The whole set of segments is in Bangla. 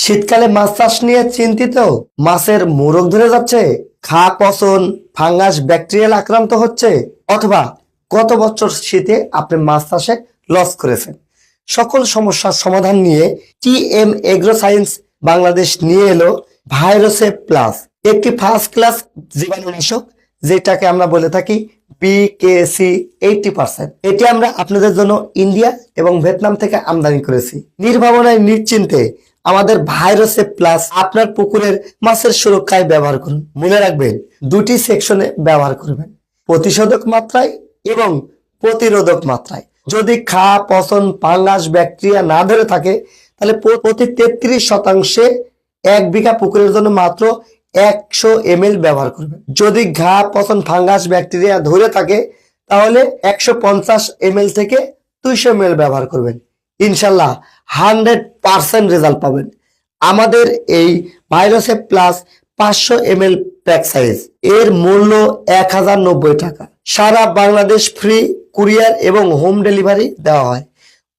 শীতকালে মাছ চাষ নিয়ে চিন্তিত। মাছের মোরগ ধরে যাচ্ছে খা পচন, ফাঙ্গাস, ব্যাকটেরিয়াল আক্রান্ত হচ্ছে। অথবা গত বছর শীতে আপনি মাছ চাষে লস করেছেন? সকল সমস্যার সমাধান নিয়ে T M Agro Science Bangladesh নিয়ে এলো ভাইরাসে প্লাস। একটি ফার্স্ট ক্লাস জীবাণুনাশক যেটাকে আমরা বলে থাকি বিকেসি এইটি পার্সেন্ট এটি আমরা আপনাদের জন্য ইন্ডিয়া এবং ভিয়েতনাম থেকে আমদানি করেছি। নির্ভাবনায় নিশ্চিন্তে আমাদের ভাইরাসে প্লাস আপনার পুকুরের মাছের সুরক্ষায় ব্যবহার করুন। মনে রাখবেন, দুটি সেকশনে ব্যবহার করবেন। প্রতিষেধক মাত্রায় এবং প্রতিরোধক মাত্রায়। যদি খা পচন ফাঙ্গাস ব্যাকটেরিয়া না ধরে থাকে, তাহলে প্রতি তেত্রিশ শতাংশে এক বিঘা পুকুরের জন্য মাত্র একশো এম ব্যবহার করবেন। যদি ঘা পচন, ফাঙ্গাস, ব্যাকটেরিয়া ধরে থাকে, তাহলে একশো পঞ্চাশ এম থেকে দুইশো এম ব্যবহার করবেন। ইনশাল্লাহ হান্ড্রেড পার্সেন্ট রেজাল্ট পাবেন। আমাদের এই ভাইরাসে প্লাস পাঁচশো এম এল প্যাক সাইজ এর মূল্য এক হাজার নব্বই টাকা। সারা বাংলাদেশ ফ্রি কুরিয়ার এবং হোম ডেলিভারি দেওয়া হয়।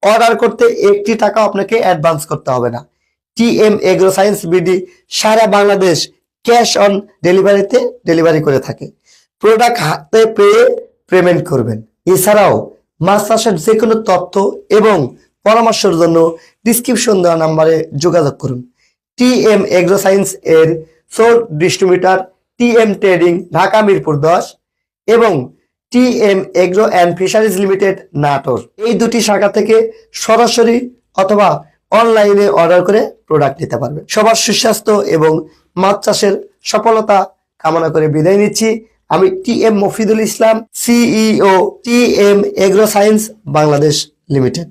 অর্ডার করতে একটি টাকা আপনাকে অ্যাডভান্স করতে হবে না। T M Agro Science BD Sara Bangladesh cash on ডেলিভারিতে ডেলিভারি করে থাকে। প্রোডাক্ট হাতে পেয়ে পেমেন্ট করবেন। এছাড়াও মাছ চাষের যে কোনো তথ্য এবং পরামর্শের জন্য ডিসক্রিপশন দেওয়া নাম্বারে যোগাযোগ করুন। টি এম এগ্রো সায়েন্স এর sole distributor T M Trading Dhaka, Mirpur দশ এবং T M Agro and Fisheries Limited Natore. এই দুটি শাখা থেকে সরাসরি অথবা অনলাইনে অর্ডার করে প্রোডাক্ট নিতে পারবে সবার সুস্বাস্থ্য এবং মাছ চাষের সফলতা কামনা করে বিদায় নিচ্ছি। আমি T M Mofidul Islam CEO T M Agro Science Bangladesh Limited